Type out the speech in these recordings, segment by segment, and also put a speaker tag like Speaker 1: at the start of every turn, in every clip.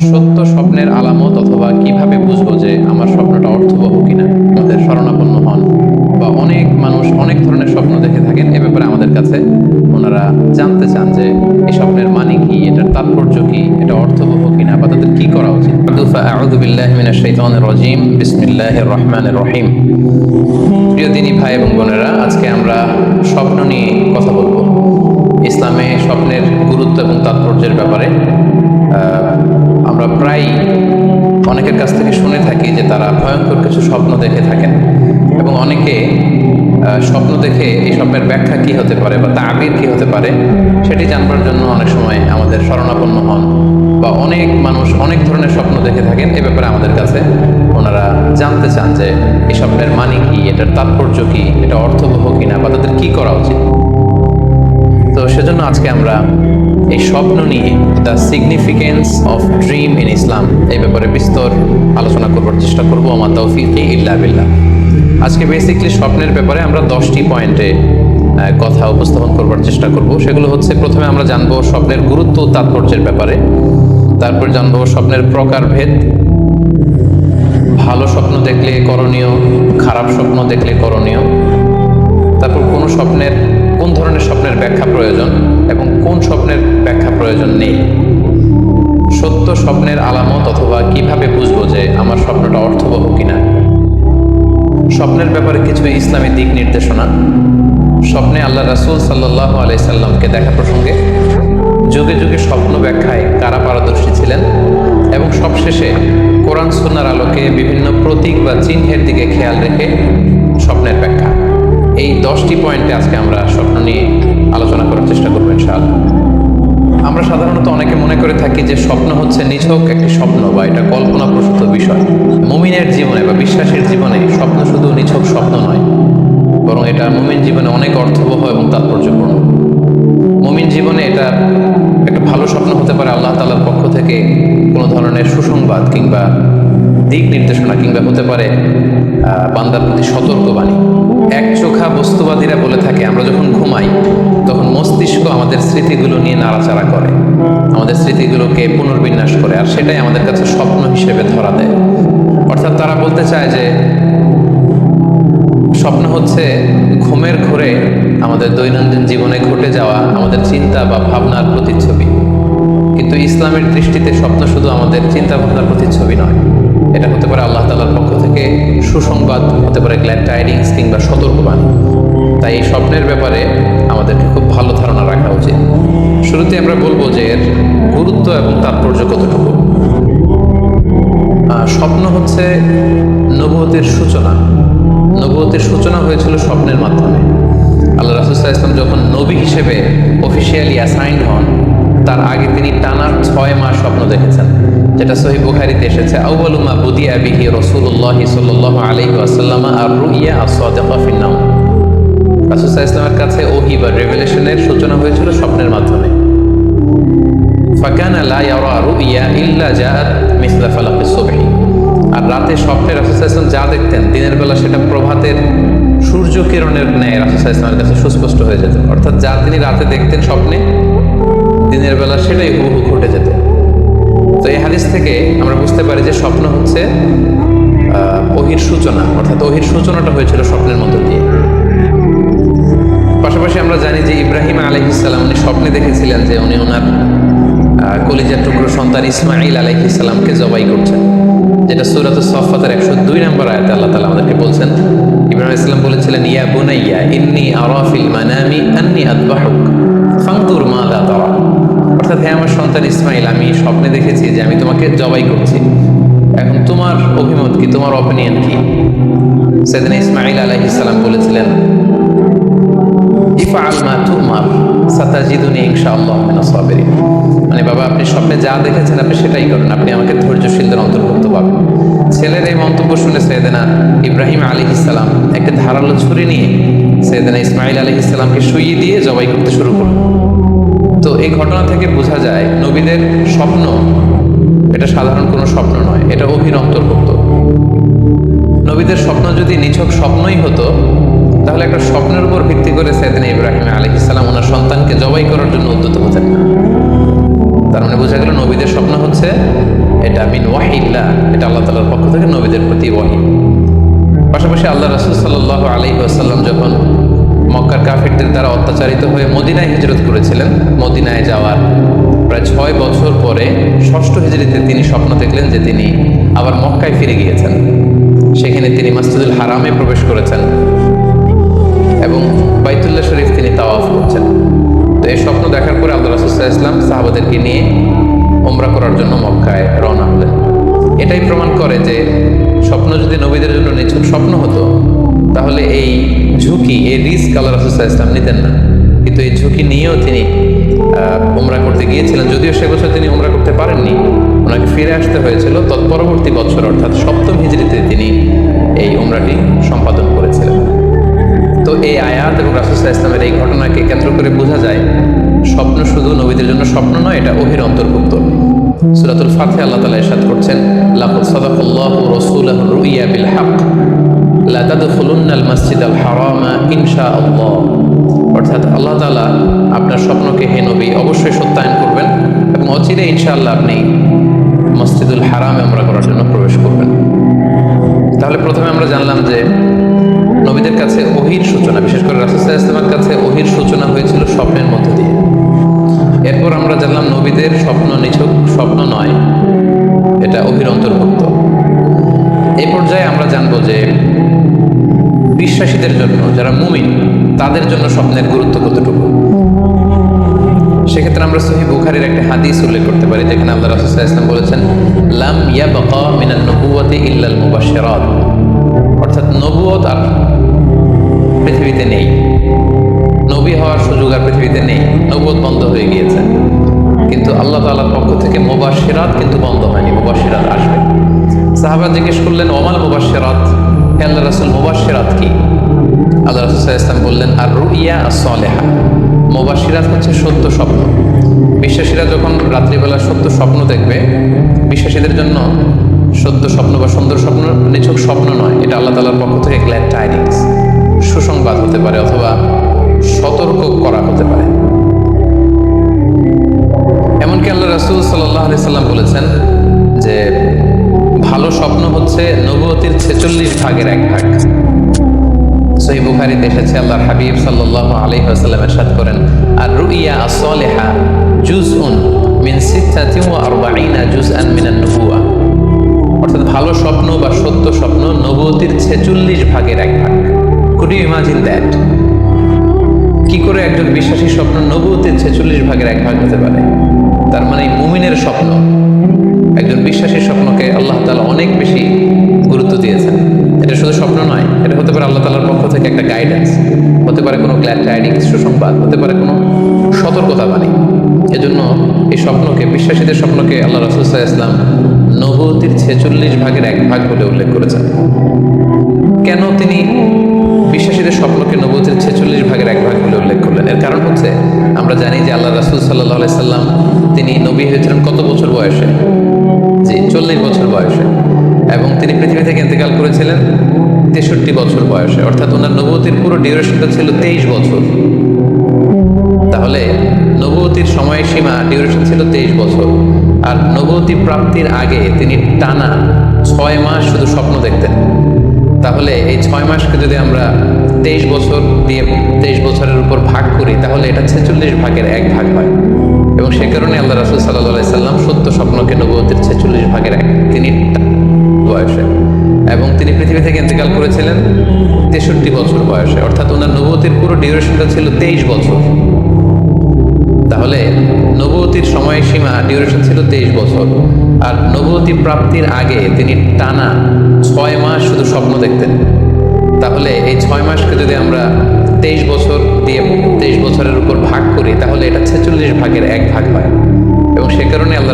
Speaker 1: সত্য স্বপ্নের আলামত অথবা কীভাবে বুঝব যে আমার স্বপ্নটা অর্থবহ কিনা? আমাদের শরণাপন্ন হন বা অনেক মানুষ অনেক ধরনের স্বপ্ন দেখে থাকেন। এ ব্যাপারে আমাদের কাছে ওনারা জানতে চান যে এই স্বপ্নের মানে কি? এটার তাৎপর্য কি? এটা অর্থবহ কিনা বা তাদের কি করা উচিত? রাজিম। বিসমিল্লাহির রহমানির রহিম। প্রিয় দিনী ভাই এবং বোনেরা, আজকে আমরা স্বপ্ন নিয়ে কথা বলব। ইসলামে স্বপ্নের গুরুত্ব এবং তাৎপর্যের ব্যাপারে আমরা প্রায় অনেকের কাছ থেকে শুনে থাকি যে তারা ভয়ঙ্কর কিছু স্বপ্ন দেখে থাকেন এবং অনেকে স্বপ্ন দেখে এই স্বপ্নের ব্যাখ্যা কি হতে পারে বা তাবির কি হতে পারে সেটি জানবার জন্য অনেক সময় আমাদের শরণাপন্ন হন বা অনেক মানুষ অনেক ধরনের স্বপ্ন দেখে থাকেন। এ ব্যাপারে আমাদের কাছে ওনারা জানতে চান যে এই স্বপ্নের মানে কি, এটার তাৎপর্য কি, এটা অর্থবহ কিনা বা তাদের কি করা উচিত। তো সেজন্য আজকে আমরা এই স্বপ্ন নিয়ে the significance of dream in Islam এই ব্যাপারে বিস্তর আলোচনা করবার চেষ্টা করব। আমার তৌফিক ইল্লা বিল্লাহ। আজকে বেসিকলি স্বপ্নের ব্যাপারে আমরা দশটি পয়েন্টে কথা উপস্থাপন করবার চেষ্টা করব। সেগুলো হচ্ছে প্রথমে আমরা জানব স্বপ্নের গুরুত্ব তাৎপর্যের ব্যাপারে। তারপর জানব স্বপ্নের প্রকারভেদ ভালো স্বপ্ন দেখলে করণীয়, খারাপ স্বপ্ন দেখলে করণীয়। তারপর কোন স্বপ্নের, কোন ধরনের স্বপ্নের ব্যাখ্যা প্রয়োজন? কোন স্বপ্নের ব্যাখ্যা প্রয়োজন নেই? সত্য স্বপ্নের আলামত অথবা কীভাবে বুঝব যে আমার স্বপ্নটা অর্থবহ কিনা? স্বপ্নের ব্যাপারে কিছু ইসলামী দিক নির্দেশনা। স্বপ্নে আল্লাহ রাসূল সাল্লাহ আলাই সাল্লামকে দেখা প্রসঙ্গে যুগে যুগে স্বপ্ন ব্যাখ্যায় কারা পারদর্শী ছিলেন এবং সবশেষে কোরআন সুন্নার আলোকে বিভিন্ন প্রতীক বা চিহ্নের দিকে খেয়াল রেখে স্বপ্নের ব্যাখ্যা। এই দশটি পয়েন্টে আজকে আমরা স্বপ্ন নিয়ে আলোচনা করার চেষ্টা করব, ইনশাআল্লাহ। আমরা সাধারণত অনেকে মনে করে থাকি যে স্বপ্ন হচ্ছে নিছক একটি স্বপ্ন বা এটা কল্পনাপ্রসূত বিষয়। মুমিনের জীবনে বা বিশ্বাসের জীবনে স্বপ্ন শুধু নিছক স্বপ্ন নয়, বরং এটা মুমিন জীবনে অনেক অর্থবহ এবং তাৎপর্যপূর্ণ। মুমিন জীবনে এটা একটা ভালো স্বপ্ন হতে পারে আল্লাহ তালার পক্ষ থেকে কোনো ধরনের সুসংবাদ কিংবা দিক নির্দেশনা কিংবা হতে পারে বান্দার প্রতি সতর্কবাণী। এক চোখা বস্তুবাদীরা বলে থাকে, আমরা যখন ঘুমাই, তখন মস্তিষ্ক আমাদের স্মৃতিগুলো নিয়ে নাড়াচাড়া করে। আমাদের স্মৃতিগুলোকে পুনর্বিন্যাস করে, আর সেটাই আমাদের কাছে স্বপ্ন হিসেবে ধরা দেয়। অর্থাৎ তারা বলতে চায় যে, স্বপ্ন হচ্ছে ঘুমের ঘোরে আমাদের দৈনন্দিন জীবনে ঘটে যাওয়া আমাদের চিন্তা বা ভাবনার প্রতিচ্ছবি। কিন্তু ইসলামের দৃষ্টিতে স্বপ্ন শুধু আমাদের চিন্তা ভাবনার প্রতিচ্ছবি নয়। এটা হতে পারে আল্লাহ তালার পক্ষ থেকে সুসংবাদ, হতে পারে গ্ল্যাড টাইডিংস কিংবা সতর্কবাণী। তাই এই স্বপ্নের ব্যাপারে আমাদেরকে খুব ভালো ধারণা রাখা উচিত। শুরুতে আমরা বলব যে এর গুরুত্ব এবং তাৎপর্য কতটুকু? স্বপ্ন হচ্ছে নবুয়তের সূচনা। নবুয়তের সূচনা হয়েছিল স্বপ্নের মাধ্যমে। আল্লাহ রাসুল্লাহ ইসলাম যখন নবী হিসেবে অফিসিয়ালি অ্যাসাইন্ড হন তার আগে তিনি টানা ছয় মাস স্বপ্ন দেখেছেন, যেটা সহি বুখারিতে এসেছে আউ্বালুমা বুদিয়া বিহি রসুল্লাহি সাল্লাহ আলহি আসাল্লামা আর রুইয়া আসাদা ফিন্নাম ইসলামের কাছে ওহি বা রেভেলেশনের সূচনা হয়েছিল স্বপ্নের মাধ্যমে। আর রাতে স্বপ্নে রাসূল যা দেখতেন, দিনের বেলা সেটা প্রভাতের সূর্য কিরণের ন্যায় রাসূল ইসলামের কাছে সুস্পষ্ট হয়ে যেত। অর্থাৎ যা তিনি রাতে দেখতেন স্বপ্নে দিনের বেলা সেটাই হুবহু ঘটে যেত। তো এই হাদিস থেকে আমরা বুঝতে পারি যে স্বপ্ন হচ্ছে ওহির সূচনা, অর্থাৎ ওহির সূচনাটা হয়েছিল স্বপ্নের মধ্য দিয়ে। পাশাপাশি আমরা জানি যে ইব্রাহিম আলহিসাল্লাম উনি স্বপ্নে দেখেছিলেন যে উনি ওনার কলিজার টুকরো সন্তান ইসমাইল আলহিসাল্লামকে জবাই করছেন, যেটা সুরাত সফাতের একশো দুই নম্বর আয়তে আল্লাহ তালা আমাদেরকে বলছেন। ইব্রাহিম ইসলাম বলেছিলেন, ইয়া বুনাইয়া, ইন্নি আরাফিল মানামি আন্নি আদবাহুক ফাংতুর মা দা তারা। অর্থাৎ হ্যাঁ আমার সন্তান ইসমাইল, আমি স্বপ্নে দেখেছি যে আমি তোমাকে জবাই করছি। এখন তোমার অভিমত কি? তোমার অপিনিয়ন কি? সেদিন ইসমাইল আলাইহিসাল্লাম বলেছিলেন, ইফআল মা তুমার, সাতাজিদুনি ইনশাআল্লাহ মিনাস সাবিরিন। মানে বাবা, আপনি স্বপ্নে যা দেখেছেন, আপনি সেটাই করুন। আপনি আমাকে ধৈর্যশীলদের অন্তর্ভুক্ত পাবেন ছেলের এই মন্তব্য শুনে সৈয়দেনা ইব্রাহিম আলী ইসলাম একটা ধারালো ছুরি নিয়ে সৈয়দেনা ইসমাইল আলী ইসলামকে শুইয়ে দিয়ে জবাই করতে শুরু করল তো এই ঘটনা থেকে বোঝা যায় নবীদের স্বপ্ন, এটা সাধারণ কোনো স্বপ্ন নয়, এটা অভির অন্তর্ভুক্ত। নবীদের স্বপ্ন যদি নিছক স্বপ্নই হতো, তাহলে একটা স্বপ্নের উপর ভিত্তি করে সেদিন ইব্রাহিম আলী ইসলাম ওনার সন্তানকে জবাই করার জন্য উদ্যত হতেন না। তার মানে বোঝা গেল নবীদের স্বপ্ন হচ্ছে এটা মিন ওয়াহিল্লাহ, এটা আল্লাহ তালার পক্ষ থেকে নবীদের প্রতি ওয়াহি। পাশাপাশি আল্লাহ রাসুল সাল্লাহ আলী আসাল্লাম যখন মক্কার কাফিরদের দ্বারা অত্যাচারিত হয়ে মদিনায় হিজরত করেছিলেন। মদিনায় যাওয়ার প্রায় ছয় বছর পরে ষষ্ঠ হিজরিতে তিনি স্বপ্ন দেখলেন যে তিনি আবার মক্কায় ফিরে গিয়েছেন। সেখানে তিনি মাসজিদুল হারামে প্রবেশ করেছেন এবং বাইতুল্লাহ শরীফ তিনি তাওয়াফ করছেন। তো এই স্বপ্ন দেখার পরে আল্লাহ রাসুল্লাহ ইসলাম সাহাবাদেরকে নিয়ে ওমরা করার জন্য মক্কায় রওনা হলেন। এটাই প্রমাণ করে যে স্বপ্ন যদি নবীদের জন্য নিছক স্বপ্ন হতো তাহলে এই ঝুঁকি, এই রিস্ক আল্লাহ রাসুল্লাহ ইসলাম নিতেন না। কিন্তু এই ঝুঁকি নিয়েও তিনি উমরা করতে গিয়েছিলেন। যদিও সে বছর তিনি উমরা করতে পারেননি, ওনাকে ফিরে আসতে হয়েছিল। তৎপরবর্তী বছর, অর্থাৎ সপ্তম হিজড়িতে তিনি এই উমরাটি সম্পাদন করেছিলেন। তো এই আয়াত এবং রাসুসাহ ইসলামের এই ঘটনাকে কেন্দ্র করে বোঝা যায়, স্বপ্ন শুধু নবীদের জন্য স্বপ্ন নয়, এটা অহির অন্তর্ভুক্ত। সুরাতুল ফাতে আল্লাহ তালা ইরশাদ করছেন, লাকুদ সাদাকাল্লাহু রাসূলাহু রুইয়া বিল হক লা তাদখুলুন্নাল মাসজিদাল হারামা ইনশাআল্লাহ। অর্থাৎ আল্লাহ আপনার স্বপ্নকে হে নবী অবশ্যই সত্যায়ন করবেন এবং অচিরে ইনশাআল্লাহ আপনি মসজিদুল হারামে আমরা করার জন্য প্রবেশ করবেন। তাহলে প্রথমে আমরা জানলাম যে নবীদের কাছে ওহির সূচনা, বিশেষ করে রাসুসাহ ইসলামের কাছে ওহির সূচনা হয়েছিল স্বপ্নের মধ্য দিয়ে। এরপর আমরা জানলাম নবীদের স্বপ্ন নিছক, স্বপ্ন নয়, এটা ওহির অন্তর্ভুক্ত। এই পর্যায়ে আমরা জানব যে বিশ্বাসীদের জন্য, যারা মুমিন, তাদের জন্য স্বপ্নের গুরুত্ব কতটুকু? সেক্ষেত্রে আমরা সহি বুখারির একটা হাদিস উল্লেখ করতে পারি, যেখানে আল্লাহ রাসুসাহ ইসলাম বলেছেন, লাম ইয়াবকা মিনান নবুয়াতি ইল্লাল মুবাশশিরাত। অর্থাৎ নবুয়ত আর পৃথিবীতে নেই। নবী হওয়ার সুযোগ আর পৃথিবীতে নেই। নবুয়ত বন্ধ হয়ে গিয়েছে। কিন্তু আল্লাহ তাআলার পক্ষ থেকে মুবাশশিরাত কিন্তু বন্ধ হয়নি, মুবাশশিরাত আসবে। সাহাবা জিজ্ঞেস করলেন, ওমাল মুবাশশিরাত? আল্লাহ রাসূল, মুবাশশিরাত কি? আল্লাহ রাসূল ওয়াসাল্লাম বললেন আর রুইয়া as-সালেহা মুবাশশিরাত হচ্ছে সত্য স্বপ্ন। বিশ্বাসীরা যখন রাত্রিবেলা সত্য স্বপ্ন দেখবে, বিশ্বাসীদের জন্য সত্য স্বপ্ন বা সুন্দর স্বপ্ন নিছক স্বপ্ন নয়, এটা আল্লাহ তালার পক্ষ থেকে গ্ল্যাড টাইডিংস সুসংবাদ হতে পারে অথবা সতর্ক করা হতে পারে। ভাগের এক ভাগ। সহি বুখারিতে এসেছে, আল্লাহর হাবিব সাল্লাহ আলী আসাল্লাম এরশাদ করেন আর রুইয়া আসলেহা জুজ উন মিন ওয়া আরবাঈনা জুজ আন নবুয়া অর্থাৎ ভালো স্বপ্ন বা সত্য স্বপ্ন নবতির ছেচল্লিশ ভাগের এক ভাগ। কুড ইউ ইমাজিন দ্যাট কি করে একজন বিশ্বাসী স্বপ্ন নবতির ছেচল্লিশ ভাগের এক ভাগ হতে পারে? তার মানে মুমিনের স্বপ্ন, একজন বিশ্বাসী স্বপ্নকে আল্লাহ তালা অনেক বেশি এটা শুধু স্বপ্ন নয়, এটা হতে পারে আল্লাহ তাআলার পক্ষ থেকে একটা গাইডেন্স হতে পারে কোনো গ্ল্যাড টাইডিংস সুসংবাদ, হতে পারে কোনো সতর্কতা বাণী। এজন্য এই স্বপ্নকে, বিশ্বাসীদের স্বপ্নকে আল্লাহ রাসুল্লাহ ইসলাম নবতির ছেচল্লিশ ভাগের এক ভাগ বলে উল্লেখ করেছেন। কেন তিনি বিশ্বাসীদের স্বপ্নকে নবতির ছেচল্লিশ ভাগের এক ভাগ বলে উল্লেখ করলেন? এর কারণ হচ্ছে, আমরা জানি যে আল্লাহ রাসুল সাল্লাহ সাল্লাম তিনি নবী হয়েছিলেন কত বছর বয়সে? যে চল্লিশ বছর বয়সে। এবং তিনি পৃথিবী থেকে ইন্তেকাল করেছিলেন তেষট্টি বছর বয়সে। অর্থাৎ ওনার নবতির পুরো ডিউরেশনটা ছিল তেইশ বছর। তাহলে নবতির সময়সীমা ডিউরেশন ছিল তেইশ বছর। আর নবতী প্রাপ্তির আগে তিনি টানা ছয় মাস শুধু স্বপ্ন দেখতেন। তাহলে এই ছয় মাসকে যদি আমরা তেইশ বছর দিয়ে তেইশ বছরের উপর ভাগ করি, তাহলে এটা ছেচল্লিশ ভাগের এক ভাগ হয়। এবং সে কারণে আল্লাহ রাসুল সাল্লাহ সাল্লাম সত্য স্বপ্নকে নবতির ছেচল্লিশ ভাগের এক তিনি বয়সে। এবং তিনি পৃথিবী থেকে ইন্তেকাল করেছিলেন তেষট্টি বছর বয়সে। অর্থাৎ ওনার নবতির পুরো ডিউরেশনটা ছিল তেইশ বছর। তাহলে নবতির সময়সীমা ডিউরেশন ছিল তেইশ বছর। আর নবতী প্রাপ্তির আগে তিনি টানা ছয় মাস শুধু স্বপ্ন দেখতেন। তাহলে এই ছয় মাসকে যদি আমরা তেইশ বছর দিয়ে তেইশ বছরের উপর ভাগ করি, তাহলে এটা ছেচল্লিশ ভাগের এক ভাগ হয়।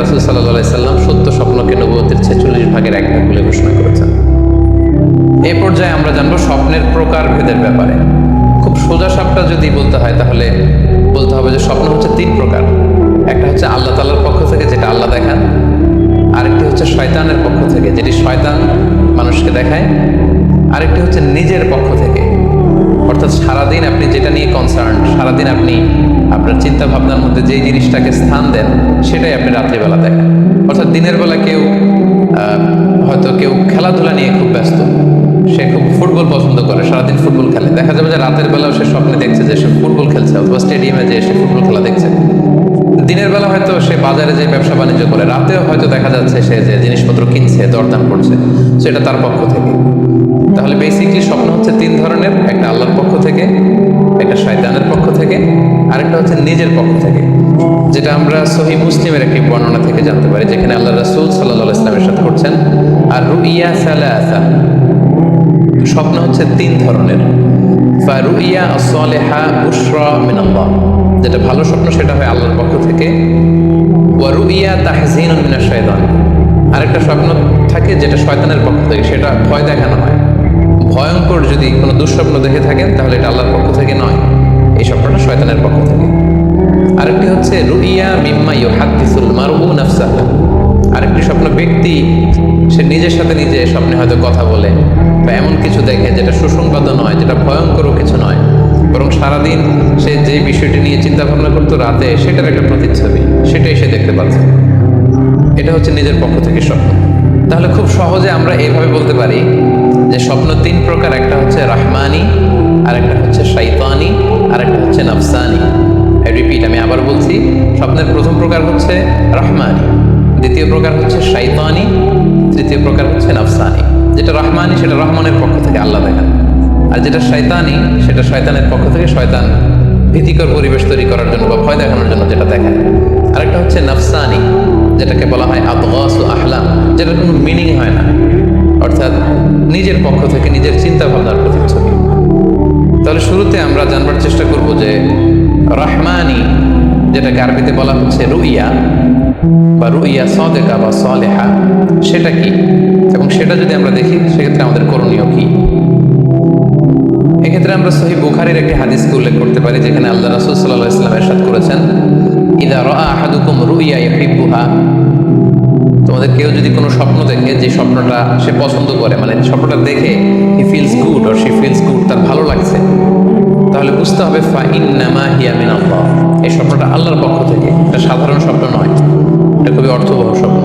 Speaker 1: রাসুল সাল্লাহ সাল্লাম সত্য স্বপ্নকে নবতির ছেচল্লিশ ভাগের এক ভাগ বলে ঘোষণা করেছেন। এই পর্যায়ে আমরা জানব স্বপ্নের প্রকার ভেদের ব্যাপারে। খুব সোজা সাপটা যদি বলতে হয় তাহলে বলতে হবে যে স্বপ্ন হচ্ছে তিন প্রকার। একটা হচ্ছে আল্লাহ তালার পক্ষ থেকে যেটা আল্লাহ দেখান, আরেকটি হচ্ছে শয়তানের পক্ষ থেকে যেটি শয়তান মানুষকে দেখায়, আরেকটি হচ্ছে নিজের পক্ষ থেকে অর্থাৎ সারাদিন আপনি যেটা নিয়ে কনসার্ন সারাদিন আপনি আপনার চিন্তা ভাবনার মধ্যে যেই জিনিসটাকে স্থান দেন, সেটাই আপনি রাত্রিবেলা দেখেন। অর্থাৎ দিনের বেলা কেউ হয়তো কেউ খেলাধুলা নিয়ে খুব ব্যস্ত। সে খুব ফুটবল পছন্দ করে, সারাদিন ফুটবল খেলে। দেখা যাবে যে রাতের বেলাও সে স্বপ্নে দেখছে যে সে ফুটবল খেলছে, অথবা স্টেডিয়ামে যে সে ফুটবল খেলা দেখছে। দিনের বেলা হয়তো সে বাজারে যে ব্যবসা বাণিজ্য করে, রাতেও হয়তো দেখা যাচ্ছে সে যে জিনিসপত্র কিনছে, দরদাম করছে। সেটা তার পক্ষ থেকে। তাহলে বেসিকলি স্বপ্ন হচ্ছে তিন ধরনের, একটা আল্লাহর পক্ষ থেকে, একটা শয়তানের পক্ষ থেকে, আরেকটা হচ্ছে নিজের পক্ষ থেকে। যেটা আমরা সহি মুসলিমের একটি বর্ণনা থেকে জানতে পারি, যেখানে আল্লাহ রাসূল সাল্লাহ ইসলামের সাথে করছেন, আর রুইয়া সালাসা। স্বপ্ন হচ্ছে তিন ধরনের। যেটা ভালো স্বপ্ন, সেটা হয় আল্লাহর পক্ষ থেকে। ওয়ারুইয়া তাহজিন মিনা শয়তান আরেকটা স্বপ্ন থাকে যেটা শয়তানের পক্ষ থেকে, সেটা ভয় দেখানো হয়। ভয়ঙ্কর যদি কোনো দুঃস্বপ্ন দেখে থাকেন, তাহলে এটা আল্লাহর পক্ষ থেকে নয়। এই স্বপ্নটা শয়তানের পক্ষ থেকে। আরেকটি হচ্ছে, রুইয়া মিম্মা ইউহাদ্দিসুল মারহু নাফসাহু। আরেকটি স্বপ্ন ব্যক্তি, সে নিজের সাথে নিজে স্বপ্নে হয়তো কথা বলে বা এমন কিছু দেখে যেটা সুসংবাদও নয়, যেটা ভয়ঙ্করও কিছু নয়। বরং সারাদিন সে যে বিষয়টি নিয়ে চিন্তা ভাবনা করতো রাতে, সেটার একটা প্রতিচ্ছবি, সেটাই সে দেখতে পাচ্ছে। এটা হচ্ছে নিজের পক্ষ থেকে স্বপ্ন। তাহলে খুব সহজে আমরা এইভাবে বলতে পারি যে স্বপ্ন তিন প্রকার, একটা হচ্ছে রাহমানি আরেকটা হচ্ছে শৈতানি আর একটা হচ্ছে নাফসানি। রিপিট আমি আবার বলছি, স্বপ্নের প্রথম প্রকার হচ্ছে রহমানি, দ্বিতীয় প্রকার হচ্ছে শাইতানি, তৃতীয় প্রকার হচ্ছে নফসানি। যেটা রহমানি, সেটা রহমানের পক্ষ থেকে আল্লাহ দেখান। আর যেটা শয়তানি সেটা শয়তানের পক্ষ থেকে শয়তান ভীতিকর পরিবেশ তৈরি করার জন্য বা ভয় দেখানোর জন্য যেটা দেখায়। আরেকটা হচ্ছে নফসানি, যেটাকে বলা হয় আবগাস ও আহলাম, যেটার কোনো মিনিং হয় না। নিজের পক্ষ থেকে নিজের চিন্তা ভাবনার প্রতিচ্ছবি। তাহলে শুরুতে আমরা জানবার চেষ্টা করব যে রহমানি, যেটাকে আরবিতে বলা হচ্ছে রুইয়া, বা রুইয়া সদেকা বা সলেহা, সেটা কি? এবং সেটা যদি আমরা দেখি, সেক্ষেত্রে আমাদের করণীয় কি? এক্ষেত্রে আমরা সহি বুখারির একটি হাদিসকে উল্লেখ করতে পারি, যেখানে আল্লাহ রাসুল সাল্লাহ ইসলাম এরশাদ করেছেন, ইদা আহাদুকুম রুইয়া ইহিব্বুহা তোমাদের কেউ যদি কোনো স্বপ্ন দেখে যে স্বপ্নটা সে পছন্দ করে মানে স্বপ্নটা দেখে he feels good or she feels good তার ভালো লাগছে, তাহলে বুঝতে হবে ফা ইন্নামা হিয়া মিন আল্লাহ এই স্বপ্নটা আল্লাহর পক্ষ থেকে, এটা সাধারণ স্বপ্ন নয়, এটা খুবই অর্থবহ স্বপ্ন।